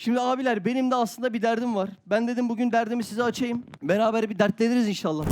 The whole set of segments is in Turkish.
Şimdi abiler benim de aslında bir derdim var. Ben dedim bugün derdimi size açayım. Beraber bir dertleniriz inşallah.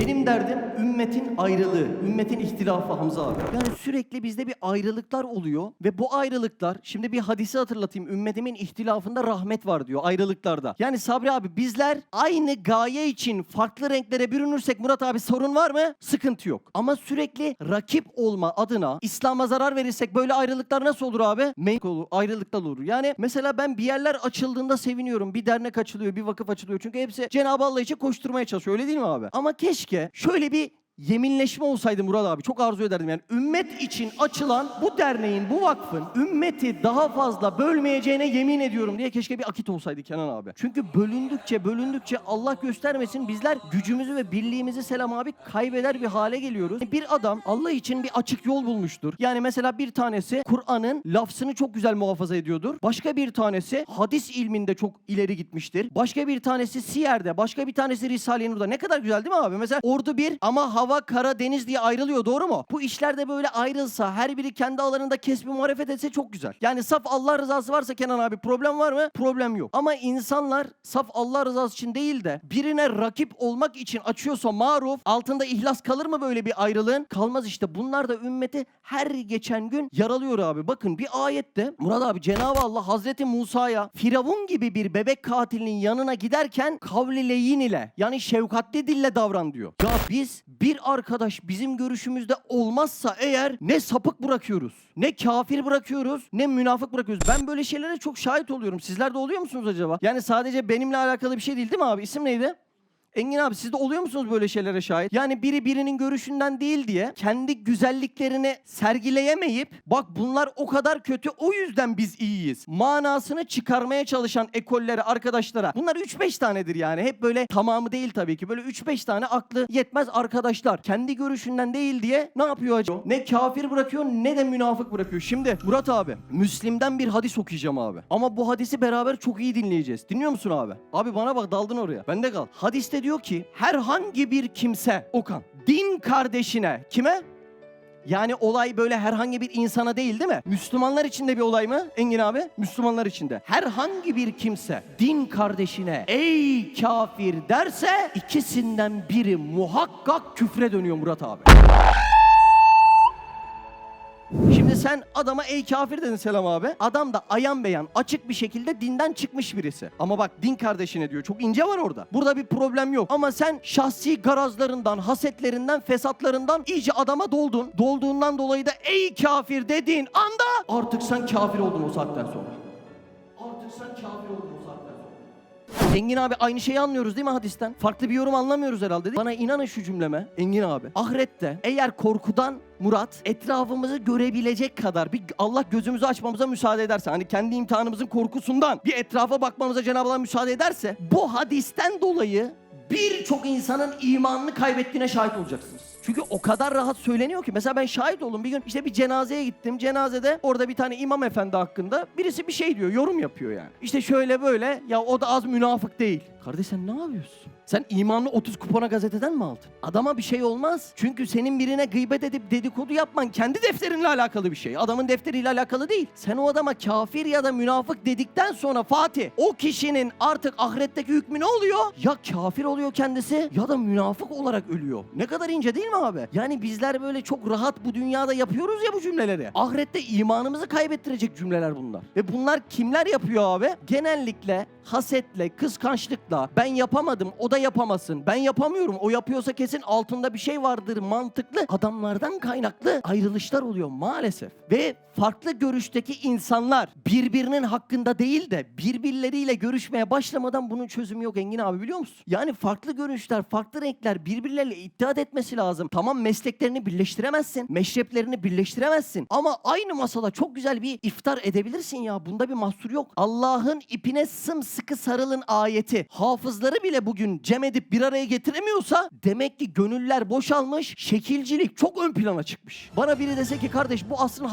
Benim derdim ümmetin ayrılığı, ümmetin ihtilafı Hamza abi. Yani sürekli bizde bir ayrılıklar oluyor ve bu ayrılıklar, şimdi bir hadisi hatırlatayım. Ümmetimin ihtilafında rahmet var diyor ayrılıklarda. Yani Sabri abi bizler aynı gaye için farklı renklere bürünürsek Murat abi sorun var mı? Sıkıntı yok. Ama sürekli rakip olma adına İslam'a zarar verirsek böyle ayrılıklar nasıl olur abi? Menkul olur, ayrılıklar olur. Yani mesela ben bir yerler açıldığında seviniyorum. Bir dernek açılıyor, bir vakıf açılıyor. Çünkü hepsi Cenab-ı Allah için koşturmaya çalışıyor. Öyle değil mi abi? Ama keşke şöyle bir yeminleşme olsaydı Murat abi çok arzu ederdim yani ümmet için açılan bu derneğin bu vakfın ümmeti daha fazla bölmeyeceğine yemin ediyorum diye keşke bir akit olsaydı Kenan abi. Çünkü bölündükçe bölündükçe Allah göstermesin bizler gücümüzü ve birliğimizi selam abi kaybeder bir hale geliyoruz. Bir adam Allah için bir açık yol bulmuştur. Yani mesela bir tanesi Kur'an'ın lafzını çok güzel muhafaza ediyordur. Başka bir tanesi hadis ilminde çok ileri gitmiştir. Başka bir tanesi Siyer'de, başka bir tanesi Risale-i Nur'da. Ne kadar güzel değil mi abi? Mesela ordu bir ama hava, kara, deniz diye ayrılıyor doğru mu? Bu işlerde böyle ayrılsa, her biri kendi alanında kesbi muharefet etse çok güzel. Yani saf Allah rızası varsa Kenan abi problem var mı? Problem yok. Ama insanlar saf Allah rızası için değil de birine rakip olmak için açıyorsa maruf, altında ihlas kalır mı böyle bir ayrılığın? Kalmaz işte. Bunlar da ümmeti her geçen gün yaralıyor abi. Bakın bir ayette Murat abi Cenab-ı Allah Hazreti Musa'ya Firavun gibi bir bebek katilinin yanına giderken kavli leyin ile yani şefkatli dille davran diyor. Ya biz bir arkadaş bizim görüşümüzde olmazsa eğer ne sapık bırakıyoruz, ne kafir bırakıyoruz, ne münafık bırakıyoruz. Ben böyle şeylere çok şahit oluyorum. Sizler de oluyor musunuz acaba? Yani sadece benimle alakalı bir şey değil değil mi abi? İsim neydi? Engin abi siz de oluyor musunuz böyle şeylere şahit? Yani biri birinin görüşünden değil diye kendi güzelliklerini sergileyemeyip bak bunlar o kadar kötü o yüzden biz iyiyiz. Manasını çıkarmaya çalışan ekollere, arkadaşlara. Bunlar 3-5 tanedir yani. Hep böyle tamamı değil tabii ki. Böyle 3-5 tane aklı yetmez arkadaşlar. Kendi görüşünden değil diye ne yapıyor acaba? Ne kafir bırakıyor ne de münafık bırakıyor. Şimdi Murat abi Müslim'den bir hadis okuyacağım abi. Ama bu hadisi beraber çok iyi dinleyeceğiz. Dinliyor musun abi? Abi bana bak daldın oraya. Bende kal. Hadiste diyor ki herhangi bir kimse Okan din kardeşine kime? Yani olay böyle herhangi bir insana değil değil mi? Müslümanlar için de bir olay mı Engin abi? Müslümanlar için de. Herhangi bir kimse din kardeşine ey kafir derse ikisinden biri muhakkak küfre dönüyor Murat abi. Şimdi sen adama ey kafir dedin Selam abi. Adam da ayan beyan açık bir şekilde dinden çıkmış birisi. Ama bak din kardeşine diyor. Çok ince var orada. Burada bir problem yok. Ama sen şahsi garazlarından, hasetlerinden, fesatlarından iyice adama doldun. Dolduğundan dolayı da ey kafir dediğin anda artık sen kafir oldun o saatten sonra. Artık sen kafir oldun. Engin abi aynı şeyi anlıyoruz değil mi hadisten? Farklı bir yorum anlamıyoruz herhalde. değil? Bana inanın şu cümleme Engin abi. Ahirette eğer korkudan Murat etrafımızı görebilecek kadar bir Allah gözümüzü açmamıza müsaade ederse hani kendi imtihanımızın korkusundan bir etrafa bakmamıza Cenab-ı Allah müsaade ederse bu hadisten dolayı birçok insanın imanını kaybettiğine şahit olacaksınız. Çünkü o kadar rahat söyleniyor ki. Mesela ben şahit oldum bir gün işte bir cenazeye gittim. Cenazede orada bir tane imam efendi hakkında birisi bir şey diyor, yorum yapıyor yani. İşte şöyle böyle ya o da az münafık değil. Kardeş sen ne yapıyorsun? Sen imanlı 30 kupona gazeteden mi aldın? Adama bir şey olmaz. Çünkü senin birine gıybet edip dedikodu yapman kendi defterinle alakalı bir şey. Adamın defteriyle alakalı değil. Sen o adama kafir ya da münafık dedikten sonra Fatih o kişinin artık ahiretteki hükmü ne oluyor? Ya kafir oluyor kendisi ya da münafık olarak ölüyor. Ne kadar ince değil mi abi? Yani bizler böyle çok rahat bu dünyada yapıyoruz ya bu cümleleri. Ahirette imanımızı kaybettirecek cümleler bunlar. Ve bunlar kimler yapıyor abi? Genellikle hasetle, kıskançlıkla ben yapamadım o da yapamasın. Ben yapamıyorum o yapıyorsa kesin altında bir şey vardır mantıklı. Adamlardan kaynaklı ayrılışlar oluyor maalesef. Ve farklı görüşteki insanlar birbirinin hakkında değil de birbirleriyle görüşmeye başlamadan bunun çözümü yok Engin abi biliyor musun? Yani farklı görüşler, farklı renkler birbirleriyle ittihat etmesi lazım. Tamam mesleklerini birleştiremezsin, meşreplerini birleştiremezsin ama aynı masada çok güzel bir iftar edebilirsin ya. Bunda bir mahsur yok. Allah'ın ipine sımsıkı sıkı sarılın ayeti hafızları bile bugün cem edip bir araya getiremiyorsa demek ki gönüller boşalmış, şekilcilik çok ön plana çıkmış. Bana biri dese ki kardeş bu asrın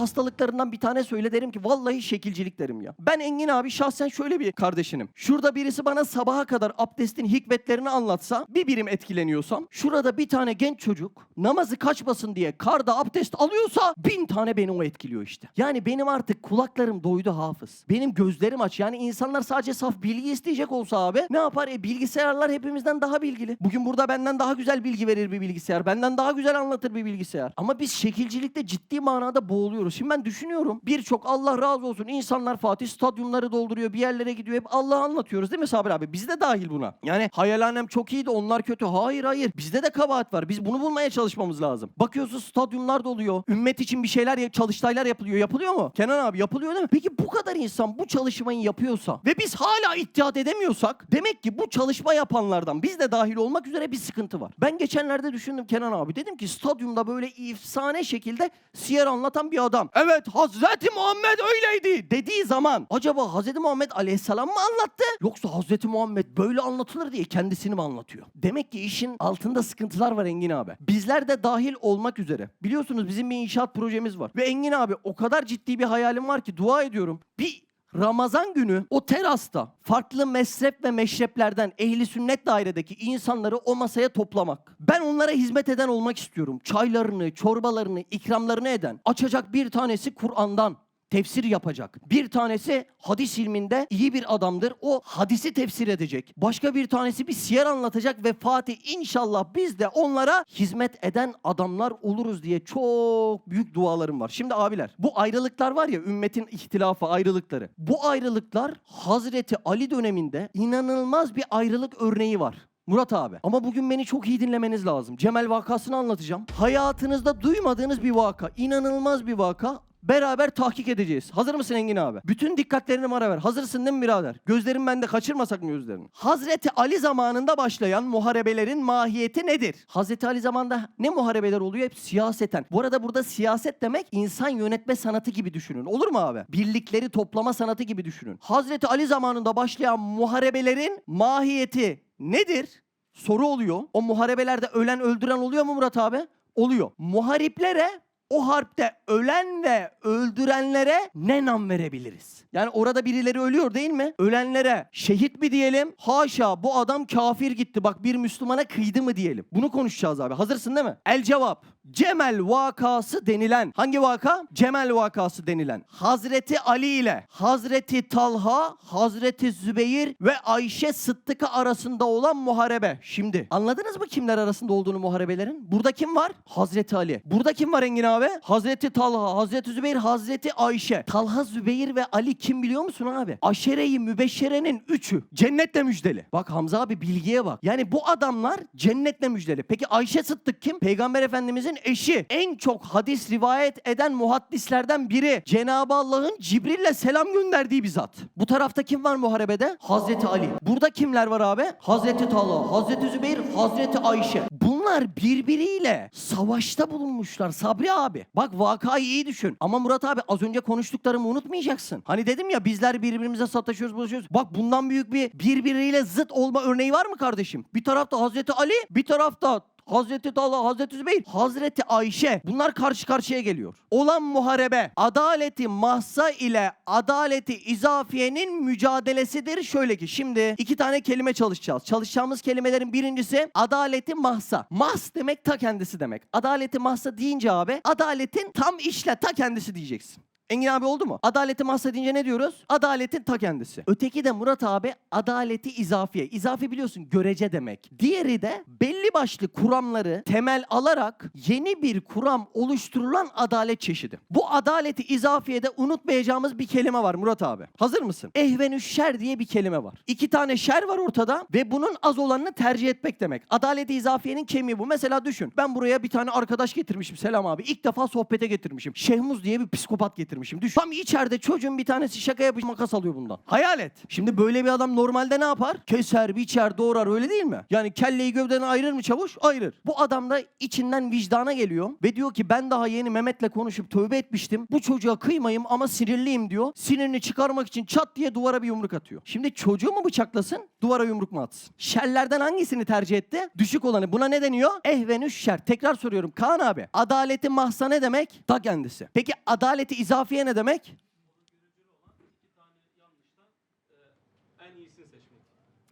hastalıklarından bir tane söyle derim ki vallahi şekilcilik derim ya. Ben Engin abi şahsen şöyle bir kardeşinim. Şurada birisi bana sabaha kadar abdestin hikmetlerini anlatsa bir birim etkileniyorsam şurada bir tane genç çocuk namazı kaçmasın diye karda abdest alıyorsa bin tane beni o etkiliyor işte. Yani benim artık kulaklarım doydu hafız. Benim gözlerim aç. Yani insanlar sadece saf bilgi isteyecek olsa abi ne yapar? E bilgisayarlar hepimizden daha bilgili. Bugün burada benden daha güzel bilgi verir bir bilgisayar. Benden daha güzel anlatır bir bilgisayar. Ama biz şekilcilikte ciddi manada boğuluyoruz. Şimdi ben düşünüyorum. Birçok Allah razı olsun insanlar Fatih stadyumları dolduruyor. Bir yerlere gidiyor. Hep Allah'ı anlatıyoruz değil mi Sabri abi? Biz de dahil buna. Yani hayalhanem çok iyiydi onlar kötü. Hayır hayır. Bizde de kabahat var. Biz bunu bulmaya çalışmamız lazım. Bakıyorsun stadyumlar doluyor. Ümmet için bir şeyler çalıştaylar yapılıyor. Yapılıyor mu? Kenan abi yapılıyor değil mi? Peki bu kadar insan bu çalışmayı yapıyorsa ve biz hala ittihad edemiyorsak demek ki bu çalışma yapanlardan biz de dahil olmak üzere bir sıkıntı var. Ben geçenlerde düşündüm Kenan abi. Dedim ki stadyumda böyle efsane şekilde siyer anlatan bir adam. Evet Hazreti Muhammed öyleydi dediği zaman acaba Hazreti Muhammed aleyhisselam mı anlattı? Yoksa Hazreti Muhammed böyle anlatılır diye kendisini mi anlatıyor? Demek ki işin altında sıkıntılar var Engin abi. Bizler de dahil olmak üzere. Biliyorsunuz bizim bir inşaat projemiz var. Ve Engin abi o kadar ciddi bir hayalim var ki dua ediyorum. Bir Ramazan günü o terasta farklı mezhep ve meşreplerden ehli sünnet dairedeki insanları o masaya toplamak. Ben onlara hizmet eden olmak istiyorum. Çaylarını, çorbalarını, ikramlarını eden. Açacak bir tanesi Kur'an'dan tefsir yapacak. Bir tanesi hadis ilminde iyi bir adamdır. O hadisi tefsir edecek. Başka bir tanesi bir siyer anlatacak ve Fatih inşallah biz de onlara hizmet eden adamlar oluruz diye çok büyük dualarım var. Şimdi abiler bu ayrılıklar var ya ümmetin ihtilafı ayrılıkları. Bu ayrılıklar Hazreti Ali döneminde inanılmaz bir ayrılık örneği var. Murat abi. Ama bugün beni çok iyi dinlemeniz lazım. Cemel vakasını anlatacağım. Hayatınızda duymadığınız bir vaka. inanılmaz bir vaka. Beraber tahkik edeceğiz. Hazır mısın Engin abi? Bütün dikkatlerini bana ver. Hazırsın değil mi birader? Gözlerim bende kaçırmasak mı gözlerini? Hazreti Ali zamanında başlayan muharebelerin mahiyeti nedir? Hazreti Ali zamanında ne muharebeler oluyor? Hep siyaseten. Bu arada burada siyaset demek insan yönetme sanatı gibi düşünün. Olur mu abi? Birlikleri toplama sanatı gibi düşünün. Hazreti Ali zamanında başlayan muharebelerin mahiyeti nedir? Soru oluyor. O muharebelerde ölen öldüren oluyor mu Murat abi? Oluyor. Muhariplere o harpte ölen ve öldürenlere ne nam verebiliriz? Yani orada birileri ölüyor değil mi? Ölenlere şehit mi diyelim? Haşa bu adam kafir gitti bak bir Müslümana kıydı mı diyelim? Bunu konuşacağız abi. Hazırsın değil mi? El cevap. Cemel vakası denilen hangi vaka? Cemel vakası denilen Hazreti Ali ile Hazreti Talha, Hazreti Zübeyir ve Ayşe Sıddık'a arasında olan muharebe. Şimdi anladınız mı kimler arasında olduğunu muharebelerin? Burada kim var? Hazreti Ali. Burada kim var Engin abi? Hazreti Talha, Hazreti Zübeyir, Hazreti Ayşe. Talha, Zübeyir ve Ali kim biliyor musun abi? Aşere-i Mübeşşere'nin üçü. Cennetle müjdeli. Bak Hamza abi bilgiye bak. Yani bu adamlar cennetle müjdeli. Peki Ayşe Sıddık kim? Peygamber Efendimizin eşi. En çok hadis rivayet eden muhaddislerden biri. Cenab-ı Allah'ın Cibril'le selam gönderdiği bir zat. Bu tarafta kim var muharebede? Hazreti Ali. Burada kimler var abi? Hazreti Talha, Hazreti Zübeyir, Hazreti Ayşe. Bunlar birbiriyle savaşta bulunmuşlar Sabri abi. Bak vakayı iyi düşün. Ama Murat abi az önce konuştuklarımı unutmayacaksın. Hani dedim ya bizler birbirimize sataşıyoruz, bulaşıyoruz. Bak bundan büyük bir birbiriyle zıt olma örneği var mı kardeşim? Bir tarafta Hazreti Ali, bir tarafta Hazreti Talha, Hazreti Zübeyir, Hazreti Ayşe bunlar karşı karşıya geliyor. Olan muharebe adaleti mahsa ile adaleti izafiyenin mücadelesidir. Şöyle ki şimdi iki tane kelime çalışacağız. Çalışacağımız kelimelerin birincisi adaleti mahsa. Mahs demek ta kendisi demek. Adaleti mahsa deyince abi adaletin tam işle ta kendisi diyeceksin. Engin abi oldu mu? Adaleti mahsa deyince ne diyoruz? Adaletin ta kendisi. Öteki de Murat abi adaleti izafiye. İzafi biliyorsun görece demek. Diğeri de belli başlı kuramları temel alarak yeni bir kuram oluşturulan adalet çeşidi. Bu adaleti izafiyede unutmayacağımız bir kelime var Murat abi. Hazır mısın? Ehvenü şer diye bir kelime var. İki tane şer var ortada ve bunun az olanını tercih etmek demek. Adaleti izafiyenin kemiği bu. Mesela düşün. Ben buraya bir tane arkadaş getirmişim Selam abi. İlk defa sohbete getirmişim. Şehmuz diye bir psikopat getirmişim. Şimdi. Düşün. Tam içeride çocuğun bir tanesi şaka yapıp makas alıyor bundan. Hayal et. Şimdi böyle bir adam normalde ne yapar? Keser, biçer, doğrar öyle değil mi? Yani kelleyi gövdeden ayırır mı çavuş? Ayırır. Bu adam da içinden vicdana geliyor ve diyor ki ben daha yeni Mehmet'le konuşup tövbe etmiştim. Bu çocuğa kıymayayım ama sinirliyim diyor. Sinirini çıkarmak için çat diye duvara bir yumruk atıyor. Şimdi çocuğu mu bıçaklasın, duvara yumruk mu atsın? Şerlerden hangisini tercih etti? Düşük olanı. Buna ne deniyor? Ehvenüş şer. Tekrar soruyorum Kaan abi. Adaleti mahsa ne demek? Ta kendisi. Peki adaleti izafiye ne demek?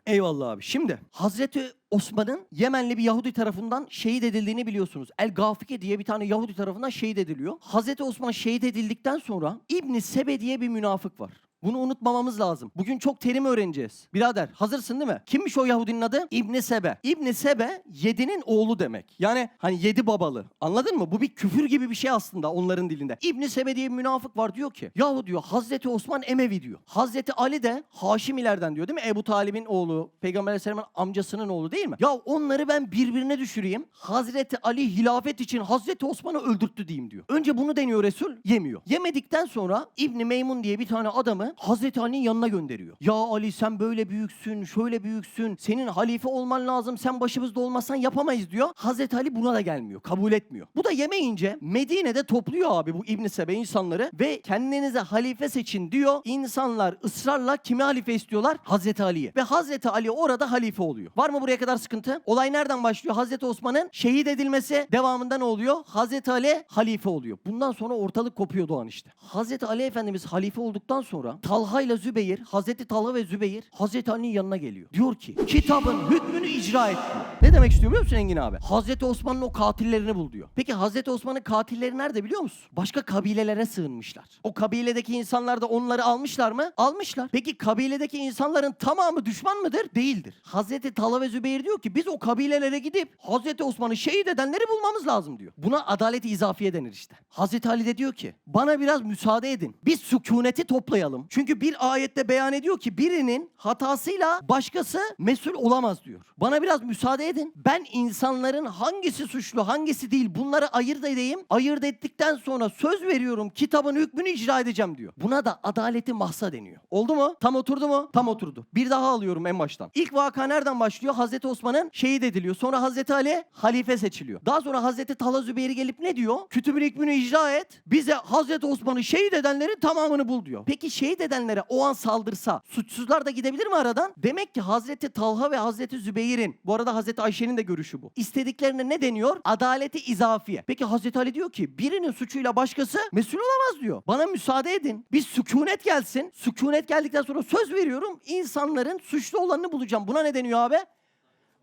Eyvallah abi. Şimdi Hazreti Osman'ın Yemenli bir Yahudi tarafından şehit edildiğini biliyorsunuz. El Gafike diye bir tane Yahudi tarafından şehit ediliyor. Hazreti Osman şehit edildikten sonra İbn Sebe diye bir münafık var. Bunu unutmamamız lazım. Bugün çok terim öğreneceğiz. Birader hazırsın değil mi? Kimmiş o Yahudinin adı? İbn Sebe. İbn Sebe yedinin oğlu demek. Yani hani yedi babalı. Anladın mı? Bu bir küfür gibi bir şey aslında onların dilinde. İbn Sebe diye bir münafık var diyor ki. Yahu diyor Hazreti Osman Emevi diyor. Hazreti Ali de Haşimilerden diyor değil mi? Ebu Talib'in oğlu, Peygamber Aleyhisselam'ın amcasının oğlu değil mi? Ya onları ben birbirine düşüreyim. Hazreti Ali hilafet için Hazreti Osman'ı öldürttü diyeyim diyor. Önce bunu deniyor Resul, yemiyor. Yemedikten sonra İbni Meymun diye bir tane adamı Hazreti Ali'nin yanına gönderiyor. Ya Ali sen böyle büyüksün, şöyle büyüksün. Senin halife olman lazım. Sen başımızda olmazsan yapamayız diyor. Hazreti Ali buna da gelmiyor. Kabul etmiyor. Bu da yemeyince Medine'de topluyor abi bu İbn Sebe insanları ve kendinize halife seçin diyor. İnsanlar ısrarla kimi halife istiyorlar? Hazreti Ali'yi. Ve Hazreti Ali orada halife oluyor. Var mı buraya kadar sıkıntı? Olay nereden başlıyor? Hazreti Osman'ın şehit edilmesi devamında ne oluyor? Hazreti Ali halife oluyor. Bundan sonra ortalık kopuyor Doğan işte. Hazreti Ali Efendimiz halife olduktan sonra Talha ile Zübeyir, Hazreti Talha ve Zübeyir Hazreti Ali'nin yanına geliyor. Diyor ki kitabın hükmünü icra et. Ne demek istiyor biliyor musun Engin abi? Hazreti Osman'ın o katillerini bul diyor. Peki Hazreti Osman'ın katilleri nerede biliyor musun? Başka kabilelere sığınmışlar. O kabiledeki insanlar da onları almışlar mı? Almışlar. Peki kabiledeki insanların tamamı düşman mıdır? Değildir. Hazreti Talha ve Zübeyir diyor ki biz o kabilelere gidip Hazreti Osman'ı şehit edenleri bulmamız lazım diyor. Buna adaleti izafiye denir işte. Hazreti Ali de diyor ki bana biraz müsaade edin. Biz sükuneti toplayalım. Çünkü bir ayette beyan ediyor ki birinin hatasıyla başkası mesul olamaz diyor. Bana biraz müsaade edin. Ben insanların hangisi suçlu hangisi değil bunları ayırt edeyim. Ayırt ettikten sonra söz veriyorum kitabın hükmünü icra edeceğim diyor. Buna da adaleti mahsa deniyor. Oldu mu? Tam oturdu mu? Tam oturdu. Bir daha alıyorum en baştan. İlk vaka nereden başlıyor? Hazreti Osman'ın şehit ediliyor. Sonra Hazreti Ali halife seçiliyor. Daha sonra Hazreti Talha Zübeyir gelip ne diyor? Kütübün hükmünü icra et. Bize Hazreti Osman'ı şehit edenlerin tamamını bul diyor. Peki şehit edenlere o an saldırsa suçsuzlar da gidebilir mi aradan? Demek ki Hazreti Talha ve Hazreti Zübeyir'in bu arada Hazreti Ayşe'nin de görüşü bu. İstediklerine ne deniyor? Adaleti izafiye. Peki Hazreti Ali diyor ki birinin suçuyla başkası mesul olamaz diyor. Bana müsaade edin. Bir sükunet gelsin. Sükunet geldikten sonra söz veriyorum insanların suçlu olanını bulacağım. Buna ne deniyor abi?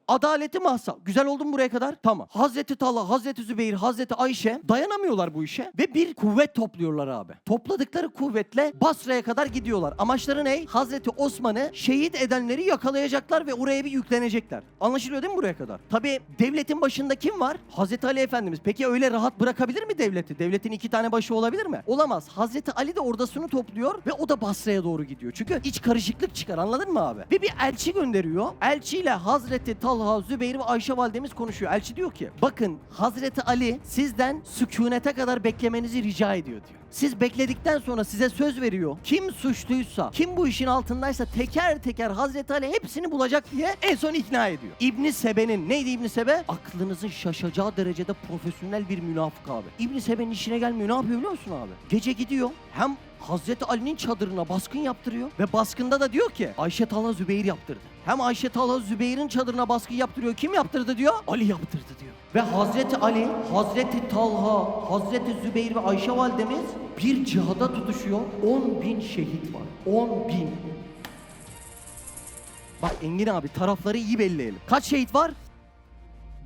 Adaleti mahsa. Güzel oldu buraya kadar? Tamam. Hazreti Talha, Hazreti Zübeyir, Hazreti Ayşe dayanamıyorlar bu işe ve bir kuvvet topluyorlar abi. Topladıkları kuvvetle Basra'ya kadar gidiyorlar. Amaçları ne? Hazreti Osman'ı şehit edenleri yakalayacaklar ve oraya bir yüklenecekler. Anlaşılıyor değil mi buraya kadar? Tabii devletin başında kim var? Hazreti Ali Efendimiz. Peki öyle rahat bırakabilir mi devleti? Devletin iki tane başı olabilir mi? Olamaz. Hazreti Ali de ordasını topluyor ve o da Basra'ya doğru gidiyor. Çünkü iç karışıklık çıkar anladın mı abi? Ve bir elçi gönderiyor. Elçiyle Hazreti Talha, Zübeyir ve Ayşe validemiz konuşuyor. Elçi diyor ki bakın Hazreti Ali sizden sükunete kadar beklemenizi rica ediyor diyor. Siz bekledikten sonra size söz veriyor. Kim suçluysa, kim bu işin altındaysa teker teker Hazreti Ali hepsini bulacak diye en son ikna ediyor. İbni Sebe'nin neydi İbni Sebe? Aklınızın şaşacağı derecede profesyonel bir münafık abi. İbni Sebe'nin işine gelmiyor. Ne yapıyor biliyor musun abi? Gece gidiyor hem Hazreti Ali'nin çadırına baskın yaptırıyor ve baskında da diyor ki Ayşe Talha Zübeyir yaptırdı. Hem Ayşe Talha Zübeyir'in çadırına baskın yaptırıyor. Kim yaptırdı diyor? Ali yaptırdı diyor. Ve Hazreti Ali, Hazreti Talha, Hazreti Zübeyir ve Ayşe validemiz bir cihada tutuşuyor. 10 bin şehit var. 10 bin. Bak Engin abi tarafları iyi belleyelim. Kaç şehit var?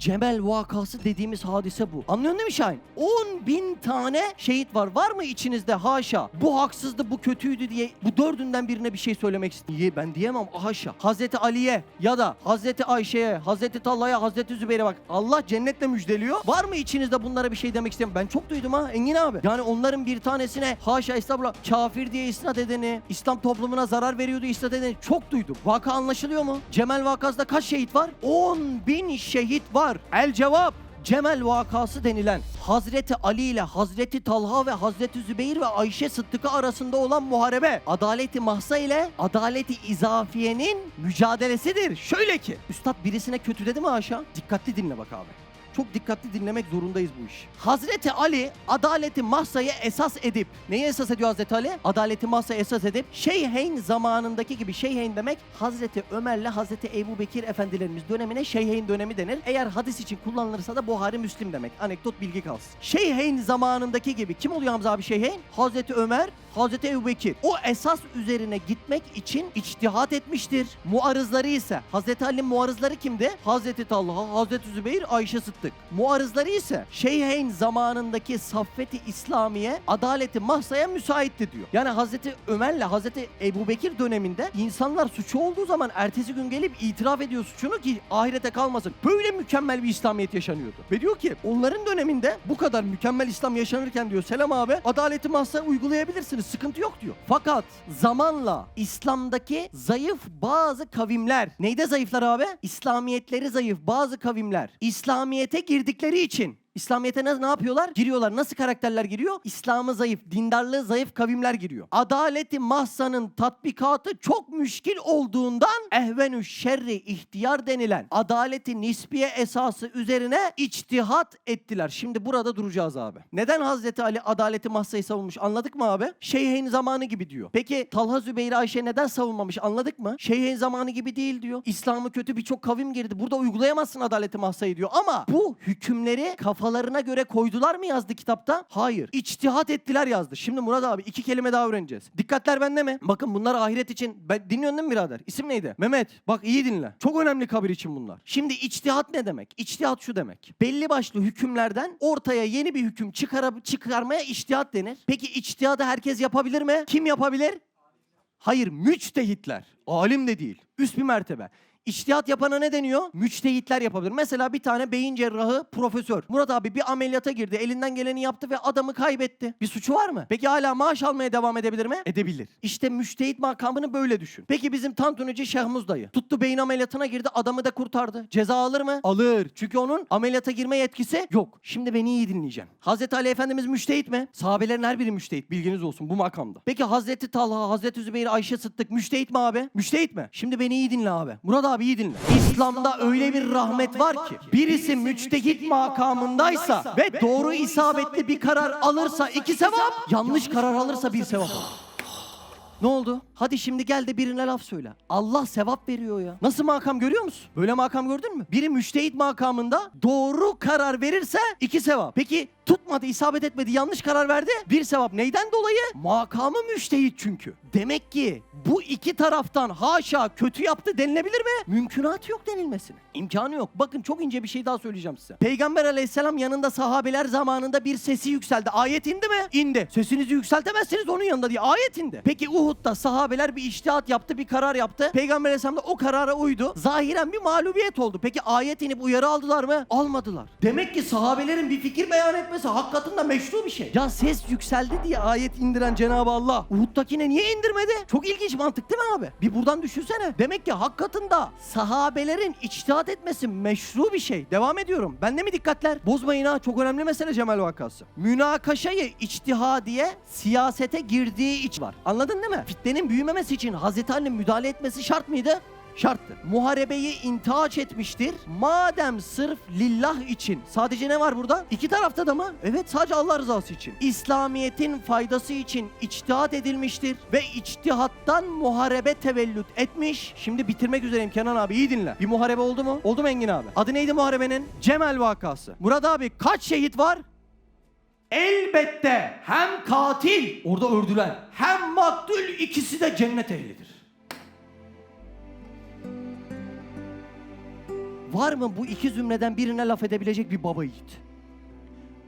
Cemel vakası dediğimiz hadise bu. Anlıyorsun değil mi Şahin? 10 bin tane şehit var. Var mı içinizde haşa bu haksızdı bu kötüydü diye bu dördünden birine bir şey söylemek istiyor. Ben diyemem haşa. Hazreti Ali'ye ya da Hazreti Ayşe'ye, Hazreti Talha'ya, Hazreti Zübeyir'e bak. Allah cennetle müjdeliyor. Var mı içinizde bunlara bir şey demek isteyen? Ben çok duydum ha Engin abi. Yani onların bir tanesine haşa estağfurullah kafir diye isnat edeni, İslam toplumuna zarar veriyordu isnat edeni çok duydum. Vaka anlaşılıyor mu? Cemel vakasında kaç şehit var? 10 bin şehit var. El cevap. Cemel vakası denilen Hazreti Ali ile Hazreti Talha ve Hazreti Zübeyir ve Ayşe Sıddık'ı arasında olan muharebe adaleti mahsa ile adaleti izafiyenin mücadelesidir. Şöyle ki Üstad birisine kötü dedi mi haşa? Dikkatli dinle bak abi. Çok dikkatli dinlemek zorundayız bu iş. Hazreti Ali adaleti mahsayı esas edip neyi esas ediyor Hazreti Ali? Adaleti mahsayı esas edip Şeyheyn zamanındaki gibi Şeyheyn demek Hazreti Ömer'le Hazreti Ebu Bekir efendilerimiz dönemine Şeyheyn dönemi denir. Eğer hadis için kullanılırsa da Buhari Müslim demek. Anekdot bilgi kalsın. Şeyheyn zamanındaki gibi kim oluyor Hamza abi Şeyheyn? Hazreti Ömer, Hazreti Ebu Bekir. O esas üzerine gitmek için içtihat etmiştir. Muarızları ise Hazreti Ali'nin muarızları kimdi? Hazreti Talha, Hazreti Zübeyir, Ayşe Sıddık. Muarızları ise Şeyheyn zamanındaki saffeti İslamiye adaleti mahsaya müsaitti diyor. Yani Hazreti Ömer'le Hazreti Ebu Bekir döneminde insanlar suçu olduğu zaman ertesi gün gelip itiraf ediyor suçunu ki ahirete kalmasın. Böyle mükemmel bir İslamiyet yaşanıyordu. Ve diyor ki onların döneminde bu kadar mükemmel İslam yaşanırken diyor Selam abi adaleti mahsa uygulayabilirsiniz sıkıntı yok diyor. Fakat zamanla İslam'daki zayıf bazı kavimler neyde zayıflar abi? İslamiyetleri zayıf bazı kavimler İslamiyete girdikleri için İslamiyet'e ne, ne yapıyorlar? Giriyorlar. Nasıl karakterler giriyor? İslam'ı zayıf, dindarlığı zayıf kavimler giriyor. Adaleti mahsanın tatbikatı çok müşkil olduğundan ehvenü şerri ihtiyar denilen adaleti nisbiye esası üzerine içtihat ettiler. Şimdi burada duracağız abi. Neden Hazreti Ali adaleti mahsayı savunmuş anladık mı abi? Şeyheyn zamanı gibi diyor. Peki Talha Zübeyir Ayşe neden savunmamış anladık mı? Şeyheyn zamanı gibi değil diyor. İslam'ı kötü birçok kavim girdi. Burada uygulayamazsın adaleti mahsayı diyor. Ama bu hükümleri kafalarına göre koydular mı yazdı kitapta? Hayır. İçtihat ettiler yazdı. Şimdi Murat abi iki kelime daha öğreneceğiz. Dikkatler bende mi? Bakın bunlar ahiret için. Ben, dinliyorsun değil mi birader? İsim neydi? Mehmet. Bak iyi dinle. Çok önemli kabir için bunlar. Şimdi içtihat ne demek? İçtihat şu demek. Belli başlı hükümlerden ortaya yeni bir hüküm çıkara, çıkarmaya içtihat denir. Peki içtihadı herkes yapabilir mi? Kim yapabilir? Hayır, müçtehitler. Alim de değil. Üst bir mertebe. İçtihat yapana ne deniyor? Müçtehitler yapabilir. Mesela bir tane beyin cerrahı profesör. Murat abi bir ameliyata girdi. Elinden geleni yaptı ve adamı kaybetti. Bir suçu var mı? Peki hala maaş almaya devam edebilir mi? Edebilir. İşte müştehit makamını böyle düşün. Peki bizim tantunici Şehmuz dayı. Tuttu beyin ameliyatına girdi. Adamı da kurtardı. Ceza alır mı? Alır. Çünkü onun ameliyata girme yetkisi yok. Şimdi beni iyi dinleyeceksin. Hazreti Ali Efendimiz müştehit mi? Sahabelerin her biri müştehit. Bilginiz olsun bu makamda. Peki Hazreti Talha, Hazreti Zübeyir, Ayşe Sıddık müştehit mi abi? Müştehit mi? Şimdi beni iyi dinle abi. Murat abi iyi dinle. İslam'da öyle bir rahmet var ki birisi müçtehit makamındaysa ve doğru isabetli bir karar alırsa iki sevap, yanlış karar alırsa bir sevap. Ne oldu? Hadi şimdi gel de birine laf söyle. Allah sevap veriyor ya. Nasıl makam görüyor musun? Böyle makam gördün mü? Biri müştehit makamında doğru karar verirse iki sevap. Peki tutmadı, isabet etmedi, yanlış karar verdi. Bir sevap. Neyden dolayı? Makamı müştehit çünkü. Demek ki bu iki taraftan haşa kötü yaptı denilebilir mi? Mümkünatı yok denilmesine. İmkanı yok. Bakın çok ince bir şey daha söyleyeceğim size. Peygamber aleyhisselam yanında sahabeler zamanında bir sesi yükseldi. Ayet indi mi? İndi. Sesinizi yükseltemezsiniz onun yanında diye. Ayet indi. Peki Uhud'da sahabeler bir iştihat yaptı, bir karar yaptı. Peygamber aleyhisselam da o karara uydu. Zahiren bir mağlubiyet oldu. Peki ayet inip uyarı aldılar mı? Almadılar. Demek ki sahabelerin bir fikir beyan etmesi hakikatinde meşru bir şey. Ya ses yükseldi diye ayet indiren Cenab-ı Allah Uhud'dakine niye indirmedi? Çok ilginç mantık değil mi abi? Bir buradan düşünsene. Demek ki hakikatında sahabelerin içtihat etmesi meşru bir şey. Devam ediyorum. Bende mi dikkatler? Bozmayın ha. Çok önemli mesele Cemal vakası. Münakaşayı içtihadiye siyasete girdiği iç var. Anladın değil mi? Fitnenin büyümemesi için Hazreti Ali'nin müdahale etmesi şart mıydı? Şarttır. Muharebeyi intihaç etmiştir. Madem sırf lillah için. Sadece ne var burada? İki tarafta da mı? Evet sadece Allah rızası için. İslamiyet'in faydası için içtihat edilmiştir. Ve içtihattan muharebe tevellüt etmiş. Şimdi bitirmek üzereyim Kenan abi iyi dinle. Bir muharebe oldu mu? Oldu mu Engin abi? Adı neydi muharebenin? Cemel vakası. Murat abi kaç şehit var? Elbette hem katil orada öldüler hem maktul ikisi de cennet ehlidir. Var mı bu iki zümreden birine laf edebilecek bir baba yiğit?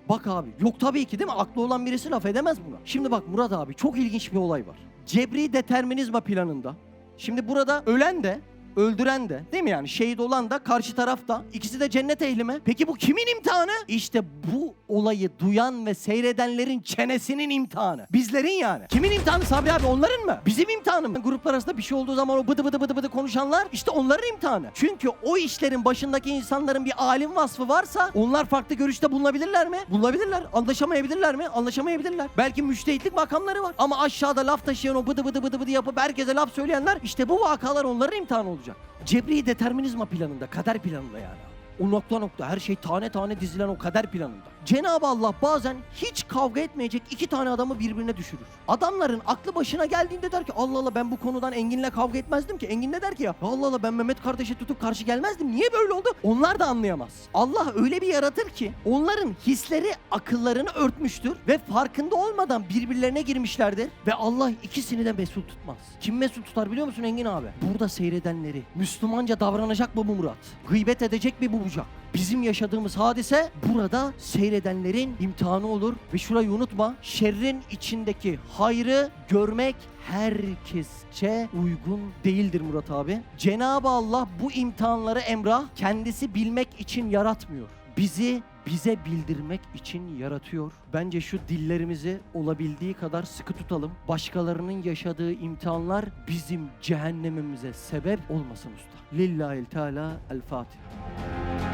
Bak abi yok tabii ki değil mi? Aklı olan birisi laf edemez buna. Şimdi bak Murat abi çok ilginç bir olay var. Cebri determinizma planında. Şimdi burada ölen de öldüren de değil mi yani şehit olan da karşı tarafta ikisi de cennet ehli mi? Peki bu kimin imtihanı? İşte bu olayı duyan ve seyredenlerin çenesinin imtihanı. Bizlerin yani. Kimin imtihanı Sabri abi onların mı? Bizim imtihanı mı? Gruplar arasında bir şey olduğu zaman o bıdı bıdı bıdı bıdı konuşanlar işte onların imtihanı. Çünkü o işlerin başındaki insanların bir alim vasfı varsa onlar farklı görüşte bulunabilirler mi? Bulunabilirler. Anlaşamayabilirler mi? Anlaşamayabilirler. Belki müştehitlik makamları var. Ama aşağıda laf taşıyan o bıdı bıdı bıdı bıdı yapıp herkese laf söyleyenler işte bu vakalar onların imtihanı olacak. Cebri determinizma planında, kader planında yani. O nokta nokta her şey tane tane dizilen o kader planında. Cenab-ı Allah bazen hiç kavga etmeyecek iki tane adamı birbirine düşürür. Adamların aklı başına geldiğinde der ki Allah Allah ben bu konudan Engin'le kavga etmezdim ki. Engin ne der ki ya Allah Allah ben Mehmet kardeşe tutup karşı gelmezdim. Niye böyle oldu? Onlar da anlayamaz. Allah öyle bir yaratır ki onların hisleri akıllarını örtmüştür ve farkında olmadan birbirlerine girmişlerdir ve Allah ikisini de mesul tutmaz. Kim mesul tutar biliyor musun Engin abi? Burada seyredenleri. Müslümanca davranacak mı bu Murat? Gıybet edecek mi bu bucak? Bizim yaşadığımız hadise burada seyredenlerin imtihanı olur ve şurayı unutma. Şerrin içindeki hayrı görmek herkesçe uygun değildir Murat abi. Cenab-ı Allah bu imtihanları Emrah kendisi bilmek için yaratmıyor. Bizi bize bildirmek için yaratıyor. Bence şu dillerimizi olabildiği kadar sıkı tutalım. Başkalarının yaşadığı imtihanlar bizim cehennemimize sebep olmasın usta. Lillahi'l Teala El Fatiha.